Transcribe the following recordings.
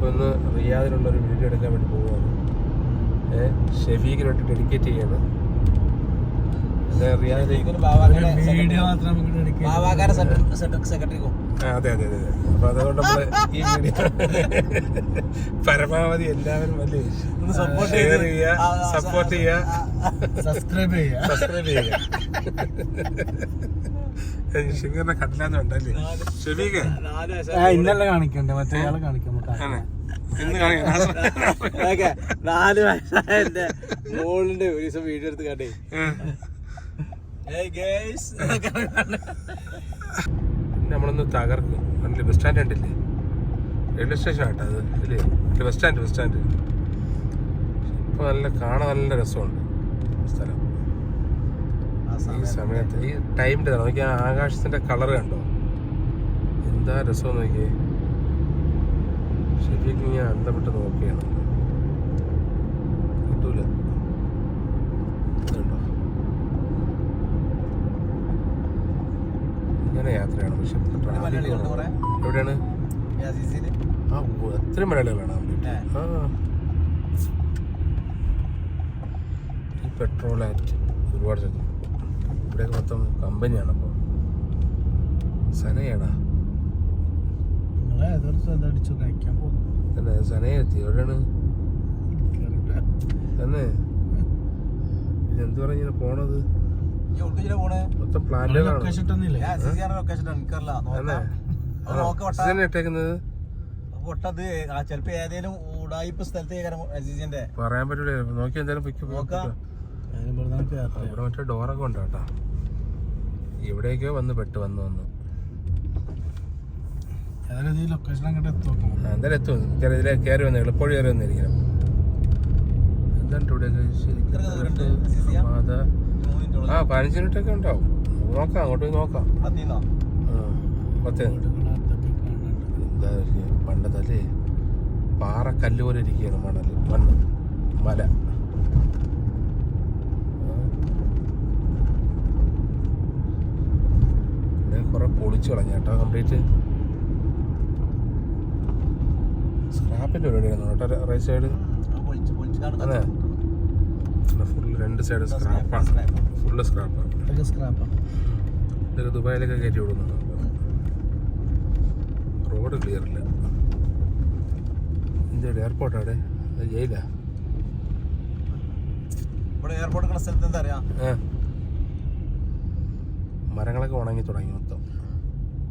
നമ്മളിപ്പോൾ ഇന്ന് റിയാദിലുള്ള ഒരു വീഡിയോ എടുക്കാൻ വേണ്ടി പോവുകയാണ്. ഏഹ് ഷെഫീഖിന് വേണ്ടി ഡെഡിക്കേറ്റ് ചെയ്യാണ്. അതെ അതെ അതെ അപ്പൊ അതുകൊണ്ട് നമ്മൾ ഈ വീഡിയോ പരമാവധി എല്ലാവരും ഷെയർ ചെയ്യുക സപ്പോർട്ട് ചെയ്യുക. സബ്സ്ക്രൈബ് ചെയ്യുക സബ്സ്ക്രൈബ് ചെയ്യുക. ഷെഫീഖിനെ കണ്ടില്ലാന്ന് വേണ്ടല്ലേ ഷെഫീഖ് ഇന്നലെ കാണിക്കണ്ടേ? മറ്റേ ആളെ കാണിക്കാം നമുക്ക് ആണ്? ഇന്ന് കാണിക്കാം. ഓക്കെ നാല് വയസ്സായ എന്റെ മോളിന്റെ ഒരു ദിവസം വീഡിയോ എടുത്ത് കാട്ടേ. നമ്മളൊന്ന് തകർക്കും കണ്ടില്ലേ ബസ് സ്റ്റാൻഡ് ഉണ്ടല്ലേ റെയിൽവേ സ്റ്റേഷൻ ആട്ടോ അത് ഇല്ലേ ഇല്ല, ബസ് സ്റ്റാൻഡ് ബസ് സ്റ്റാൻഡ്. ഇപ്പൊ നല്ല കാണാൻ നല്ല രസമുണ്ട് സ്ഥലം. ഈ സമയത്ത്. ഈ ടൈമിന്റെ നോക്കി ആ ആകാശത്തിന്റെ കളർ കണ്ടോ? എന്താ രസം നോക്കി ശരിക്കും ഇങ്ങനെ അന്തപ്പെട്ട് നോക്കിയാണ്. കിട്ടൂല. കണ്ടോ ഇങ്ങനെ യാത്രയാണ് പക്ഷെ? എവിടെയാണ്? ആ എത്ര മലയാളികളാണ് ആ. പെട്രോൾ ആക്ട് ഒരുപാട് സ്ഥലത്ത് ഇവിടെ മൊത്തം കമ്പനിയാണ് അപ്പോൾ സനയാടാ. നിങ്ങളെ ഏതൊരു സ്ഥലം അടിച്ചു കഴിക്കാൻ പോകുന്നു. തന്നെ സനയ എത്തി. എവിടെയാണ്? തന്നെ. ഇതെന്ത് പറഞ്ഞാൽ പോണത്? മൊത്തം പ്ലാന്റുകളാണ് ലൊക്കേഷൻ ഇട്ടൊന്നില്ലേ തന്നെ. നോക്കാം ഇട്ടേക്കുന്നത്? പൊട്ടത് ചിലപ്പോ ഏതേലും ഉടായിപ്പ് സ്ഥലത്തേക്ക് അസീസിന്റെ പറയാൻ പറ്റൂല. നോക്കി എന്തായാലും ഇവിടെ മറ്റേ ഡോറൊക്കെ ഉണ്ട് ഇവിടേക്കോ വന്ന് പെട്ട് വന്നു വന്നു. എന്തായാലും എത്തും. കയറി ഇതിലെ കയറി വന്ന് കയറി വന്നിരിക്കണം. എന്താണ് ഇവിടെ ആ പതിനഞ്ച് മിനിറ്റൊക്കെ ഉണ്ടാവും. നോക്കാം അങ്ങോട്ട് പോയി നോക്കാം. പത്ത്. എന്താ ഇത്? പണ്ടത്തല്ലേ പാറക്കല്ല് പോലെ ഇരിക്കുകയാണ് മണൽ മണ്ണ്. മല ആ. ഇവിടെ കുറെ പൊളിച്ചു കളഞ്ഞ കേട്ടോ കംപ്ലീറ്റ് സ്ക്രാപ്പിന്റെ പരിപാടിയാണ് കേട്ടോ റൈറ്റ് സൈഡ് അല്ലേ ഫുൾ അതെ. ഫുള്ള് രണ്ട് സൈഡ് സ്ക്രാപ്പാണ് ഫുള്ള് സ്ക്രാപ്പാണ് ഇതൊക്കെ സ്ക്രാപ്പാണ് ഇതൊക്കെ ദുബായിലൊക്കെ കയറ്റി വിടുന്നുണ്ട് റോഡ് ക്ലിയർ ഇല്ല. ഇന്ത്യയുടെ എയർപോർട്ട് അവിടെ ജയിലാ? ഇവിടെ എയർപോർട്ട് സ്ഥലത്ത് എന്താ അറിയാ? മരങ്ങളൊക്കെ ഉണങ്ങി തുടങ്ങി മൊത്തം.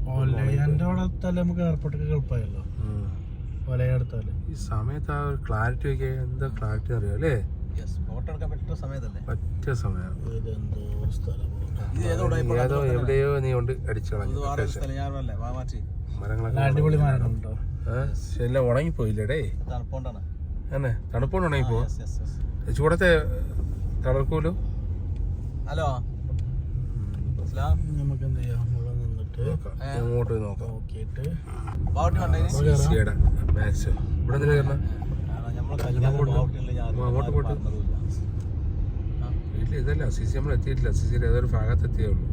അവിടെ നമുക്ക് എയർപോർട്ടൊക്കെ എളുപ്പമായല്ലോ ഈ സമയത്ത് ആ ഒരു ക്ലാരിറ്റി ഒക്കെ എന്താ ക്ലാരിറ്റി അറിയാം അല്ലേ? യെസ് ഫോട്ടോ പറ്റുന്ന സമയത്തല്ലേ? പറ്റിയ സമയം. ഏതോ എവിടെയോ നീ കൊണ്ട് അടിച്ചു കളഞ്ഞു. മരങ്ങളൊക്കെ അടിപൊളി മരങ്ങളുണ്ടോ എല്ലാം തന്നെ? തണുപ്പോണ്ട് ഉണങ്ങിപ്പോ? യെസ് യെസ് യെസ് ചൂടത്തെ തളർക്കൂലോ ഹലോ? അസ്ലാം നമുക്ക് എന്ത് ചെയ്യാം നിന്നിട്ട് അങ്ങോട്ട് നോക്കാം? നോക്കിയിട്ട് മാക്സ് ഇവിടെ എന്തിനാ കയറണം അങ്ങോട്ട് പോട്ട്. ഇല്ല ഇതല്ല. സി സി നമ്മൾ എത്തിയിട്ടില്ല. സി സിയുടെ ഏതൊരു ഭാഗത്ത് എത്തിയേ ഉള്ളൂ.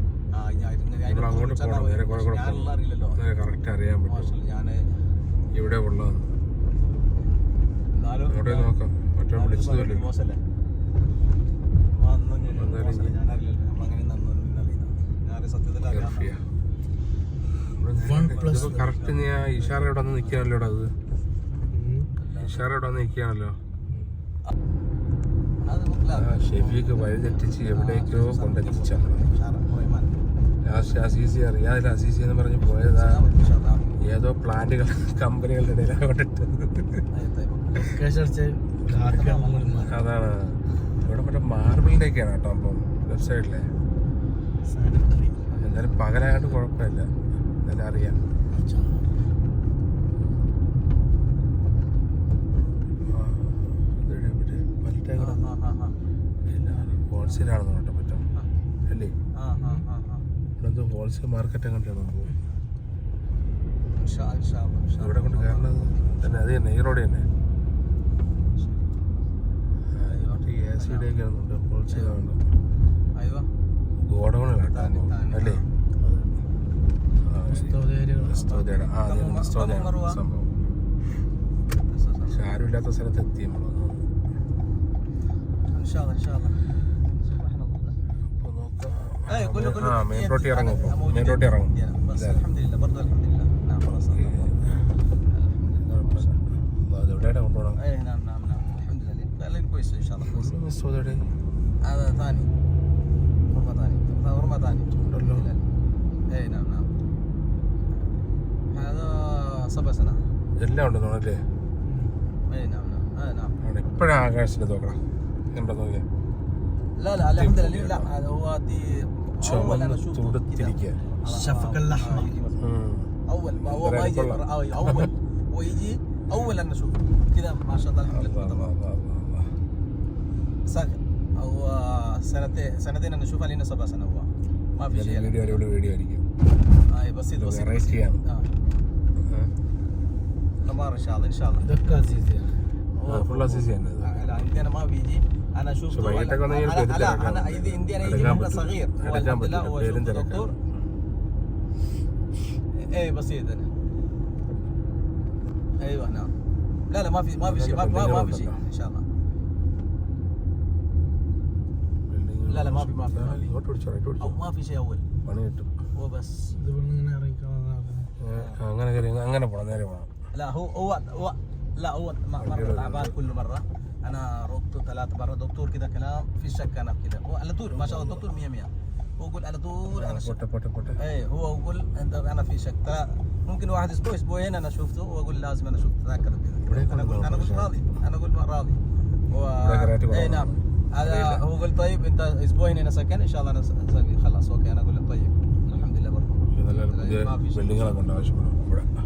നമ്മൾ അങ്ങോട്ട് പോകണം നേരെ കുറെ കൂടെ നേരെ കറക്റ്റ് അറിയാൻ പറ്റും. ഇവിടെ ഉള്ളതെന്ന് അങ്ങോട്ട് നോക്കാം? മറ്റോ ഞാൻ- എന്തായാലും കറക്റ്റ് ഞാൻ ഇഷാറ ഇവിടെ വന്ന് നിൽക്കാനല്ലോ അത്. ഇഷാറ ഇവിടെ വന്ന് നിൽക്കാനല്ലോ ഷെഫിയൊക്കെ വഴി തെറ്റിച്ച് എവിടേക്കോ കൊണ്ടെത്തിച്ചാണ് ലാസ്റ്റ് അസീസി അറിയാതില്ല അസീസി എന്ന് പറഞ്ഞ് പോയതാ. ഏതോ പ്ലാന്റുകൾ കമ്പനികളുടെ മാറി. അതാണ്. ഇവിടെ മറ്റേ മാർബിളിന്റെ ഒക്കെയാണ് കേട്ടോ അപ്പം. വെബ്സൈറ്റിലെ സാനിറ്ററി. എന്തായാലും പകലായിട്ട് കുഴപ്പമില്ല. എന്തായാലും അറിയാം. ഹോൾസെയിലാണെന്ന് കേട്ടോ പറ്റും? അല്ലേ? ആ, ആ, ആ, ആ. ഇവിടെ എന്തോ ഹോൾസെയിൽ മാർക്കറ്റ് എങ്ങോട്ടാണ്. ഇവിടെ കൊണ്ട് കയറണത് തന്നെ അത് തന്നെ ഈ റോഡ് തന്നെ. എ സിയുടെ ഒക്കെ ആണെന്നുണ്ട് ഹോൾസെയിൽ ഗോഡൗണുകളാണ് അല്ലേ? സംഭവം. പക്ഷെ ആരുമില്ലാത്ത സ്ഥലത്ത് എത്തി നമ്മൾ മെയിൻ റോട്ടിൽ ഇറങ്ങും മെയിൻ റോട്ടിൽ ഇറങ്ങും. എവിടെയാണ് കൊണ്ടുപോകണം മിസ് അതെ താനും. എല്ലാം ഉണ്ട് തോന്നല്ലേ اي نعم نعم اي نعم അവിടെ എപ്പോഴും ആകാശത്തിന് നോക്കണം ഉണ്ടോ നോക്കിയാ لا لا الحمد لله لا هذا هو دي اول انا ചുമന്ന് اشوفه തുടുത്തിരിക്കുക شفق اللحمة. ഉം. اول ما هو ترى ما يجي والله. أي اول هو يجي اول انا اشوفه كذا ما شاء الله الحمد الله لله الله تمام الله الله. صغير هو سنتين سنتين انا اشوفها لنا سبع سنوات ما في ഇതിന്റെ شيء വീഡിയോ അടിപൊളി വീഡിയോ ആയിരിക്കും هاي بسيط ഇത് بسيط variety ആണ്. آه. تمام ان شاء الله ان شاء الله ഇതൊക്കെ അസീസിയാണ് ആ, full assist ചെയ്യുന്നത്. لا عندنا ما بيجي انا اشوف شو بقيت أقول أنا يرفع لا يدك انا على اذا عندي انا على يجي جنب مره بتقول. صغير هو على جنب الحمد لله بتقول. هو بيرن اشوفه درجة. دكتور ايه بسيط انا ايوه نعم لا لا ما في ما في شيء ما, ما, ما في شيء ان شاء الله لا، لا، ما في- ما في- ما في. ഇങ്ങോട്ട് പിടിച്ചോ റൈറ്റ് പിടിച്ചോ او ما في شيء اول പണി കിട്ടും هو بس ഇത് ഇവിടെ ഇങ്ങനെ ഇറങ്ങിക്കാൻ ഏ, അങ്ങനെ കയറി അങ്ങനെ പോണം നേരെ പോണം لا هو هو, هو لا هو مره تعبان كل مرة. أنا رحت ثلاث مرات دكتور كده كلام في شك أنا كده. هو على طول ما شاء الله دكتور 100 100 هو يقول على طول أنا شك. إيه هو يقول انت أنا في شك. ترى ممكن واحد أسبوع أسبوعين أنا شفته واقول لازم أنا شفت اتاكد أنا أقول أنا مش راضي. أنا أقول راضي. و... اي نعم. هذا طيب. هو قال طيب أنت أسبوعين هنا سكن إن شاء الله أنا خلاص أوكي أنا أقول طيب. الحمد لله برضه. طيب، ما في شيء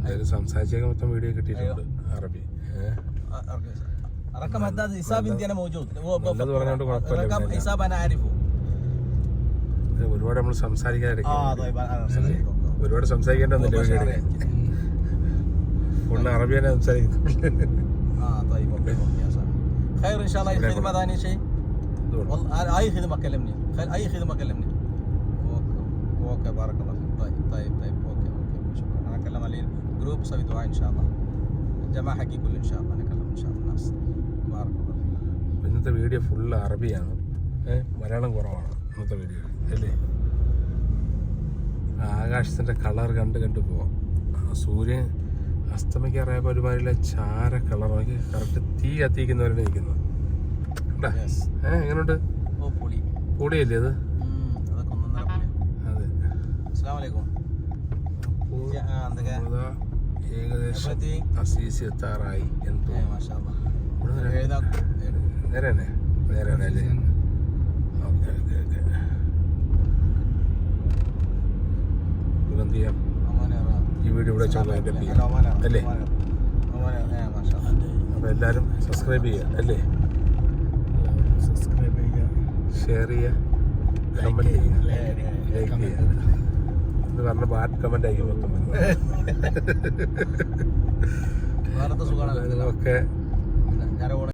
എന്തായാലും സംസാരിച്ചൊക്കെ മൊത്തം വീഡിയോ കിട്ടിയിട്ടുണ്ട് അറബി ഏഹ് آه، أرجع. رقم هداد حساب عندي انا موجود هو والله ورنا عندك رقم ولا رقم جروب اسوي دعاء ان شاء الله الجماعه حقي كله ان شاء الله نكلم ان شاء الله الناس بارك الله فيك ഇന്നത്തെ വീഡിയോ ഫുള്ള് അറബിയാണ് ഏഹ് മലയാളം കുറവാണ് ഇന്നത്തെ വീഡിയോ അല്ലേ ആകാശത്തിൻ്റെ കളർ കണ്ട് കണ്ട് പോവാം ആ സൂര്യൻ അസ്തമിക്കാറായപ്പോൾ ഒരുമാതിരിയുള്ള ചാര കളർ നോക്കി കറക്റ്റ് തീ കത്തിക്കുന്നവരാണ് നിൽക്കുന്നത് കണ്ടാ Yes. ഏഹ് എങ്ങനെയുണ്ട് هو بولي കൂടിയല്ലേ അത് امم هذا كنا نلعب അതെ السلام عليكم ഏകദേശം അസീസി എത്താറായി എന്ന് തോന്നുന്നു. നേരെ തന്നെ. നേരെ തന്നെ അല്ലേ? Okay okay okay. എന്ത് ഈ വീഡിയോ ഇവിടെ ചോദ്യം അല്ലേ അപ്പോൾ എല്ലാവരും സബ്സ്ക്രൈബ് ചെയ്യുക അല്ലേ സബ്സ്ക്രൈബ് ചെയ്യുക ഷെയർ ചെയ്യുക കമന്റ് ചെയ്യുക ലൈക്ക് ചെയ്യുക ഇത് പറഞ്ഞ ബാഡ് കമന്റ് ആയിരിക്കും മൊത്തം ഓക്കെ